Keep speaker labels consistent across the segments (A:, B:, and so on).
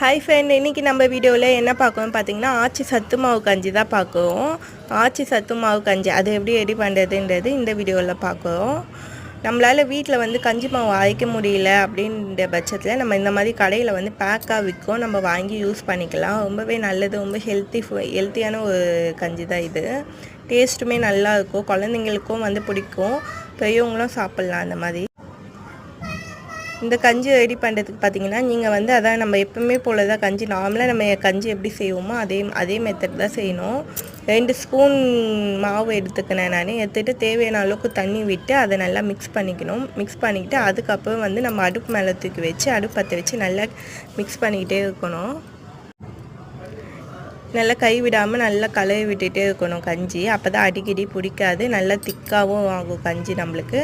A: Hi friend இன்றைக்கி நம்ம வீடியோவில் என்ன பார்க்கணும் பார்த்தீங்கன்னா ஆச்சி சத்து மாவு கஞ்சி தான் பார்க்குறோம். ஆச்சி சத்து மாவு கஞ்சி அது எப்படி ரெடி பண்ணுறதுன்றது இந்த வீடியோவில் பார்க்குறோம். நம்மளால் வீட்டில் வந்து கஞ்சி மாவு அரைக்க முடியல அப்படின்ற பட்சத்தில் நம்ம இந்த மாதிரி கடையில் வந்து பேக்காக விற்கும் நம்ம வாங்கி யூஸ் பண்ணிக்கலாம். ரொம்பவே நல்லது ரொம்ப ஹெல்த்தி ஹெல்த்தியான ஒரு கஞ்சி தான் இது. டேஸ்ட்டுமே நல்லா இருக்கும் குழந்தைங்களுக்கும் வந்து பிடிக்கும் பெரியவங்களும் சாப்பிட்லாம் அந்த மாதிரி. இந்த கஞ்சி ரெடி பண்ணுறதுக்கு பார்த்தீங்கன்னா நீங்கள் வந்து அதான் நம்ம எப்பவுமே போலதான் கஞ்சி நார்மலாக நம்ம கஞ்சி எப்படி செய்வோமோ அதே அதே மெத்தட் தான் செய்யணும். ரெண்டு ஸ்பூன் மாவு எடுத்துக்கினேன் நான். எடுத்துகிட்டு தேவையான அளவுக்கு தண்ணி விட்டு அதை நல்லா மிக்ஸ் பண்ணிக்கணும். மிக்ஸ் பண்ணிக்கிட்டு அதுக்கப்புறம் வந்து நம்ம அடுப்பு மேலே தூக்கி வச்சு அடுப்பு பற்ற வச்சு நல்லா மிக்ஸ் பண்ணிக்கிட்டே இருக்கணும். நல்லா கை விடாமல் நல்லா கலவி விட்டுட்டே இருக்கணும் கஞ்சி. அப்போ தான் அடிக்கடி பிடிக்காது. நல்லா திக்காகவும் ஆகும் கஞ்சி நம்மளுக்கு.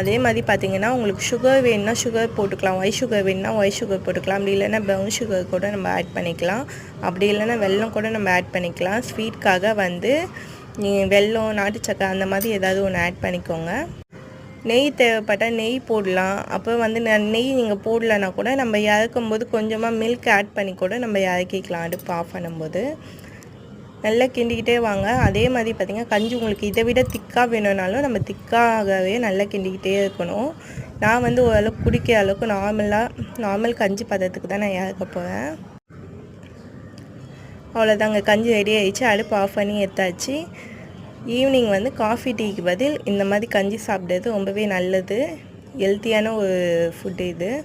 A: அதே மாதிரி பார்த்தீங்கன்னா உங்களுக்கு சுகர் வேணும்னா சுகர் போட்டுக்கலாம். ஒய் சுகர் வேணும்னா ஒய் சுகர் போட்டுக்கலாம். அப்படி இல்லைன்னா ப்ரௌன் சுகர் கூட நம்ம ஆட் பண்ணிக்கலாம். அப்படி இல்லைன்னா வெல்லம் கூட நம்ம ஆட் பண்ணிக்கலாம். ஸ்வீட்காக வந்து வெல்லம் நாட்டு சக்கரை அந்த மாதிரி ஏதாவது ஒன்று ஆட் பண்ணிக்கோங்க. நெய் தேவைப்பட்டால் நெய் போடலாம். அப்போ வந்து நெய் நீங்கள் போடலன்னா கூட நம்ம இறக்கும் போது கொஞ்சமாக மில்க் ஆட் பண்ணி கூட நம்ம இறக்கிக்கலாம். அடுப்பு ஆஃப் பண்ணும்போது. நல்லா கிண்டிக்கிட்டே வாங்க. அதே மாதிரி பார்த்திங்கன்னா கஞ்சி உங்களுக்கு இதை விட திக்காக வேணும்னாலும் நம்ம திக்காகவே நல்லா கிண்டிக்கிட்டே இருக்கணும். நான் வந்து ஓரளவுக்கு குடிக்கிற அளவுக்கு நார்மலாக நார்மல் கஞ்சி பதத்துக்கு தான் நான் இறக்க போகிறேன் அவ்வளோதாங்க கஞ்சி ரெடி ஆகிடுச்சு அடுப்பு ஆஃப் பண்ணி எடுத்தாச்சு. ஈவினிங் வந்து காஃபி டீக்கு பதில் இந்த மாதிரி கஞ்சி சாப்பிட்றது ரொம்பவே நல்லது. ஹெல்த்தியான ஒரு ஃபுட்டு இது.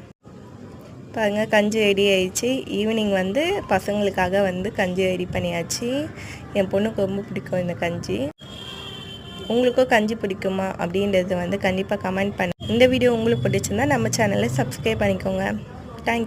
A: பாருங்கள் கஞ்சி ரெடி ஆயிடுச்சு. ஈவினிங் வந்து பசங்களுக்காக வந்து கஞ்சி ரெடி பண்ணியாச்சு. என் பொண்ணுக்கு ரொம்ப பிடிக்கும் இந்த கஞ்சி. உங்களுக்கும் கஞ்சி பிடிக்குமா அப்படின்றது வந்து கண்டிப்பாக கமெண்ட் பண்ண. இந்த வீடியோ உங்களுக்கு பிடிச்சிருந்தா நம்ம சேனலை சப்ஸ்கிரைப் பண்ணிக்கோங்க. தேங்க்யூ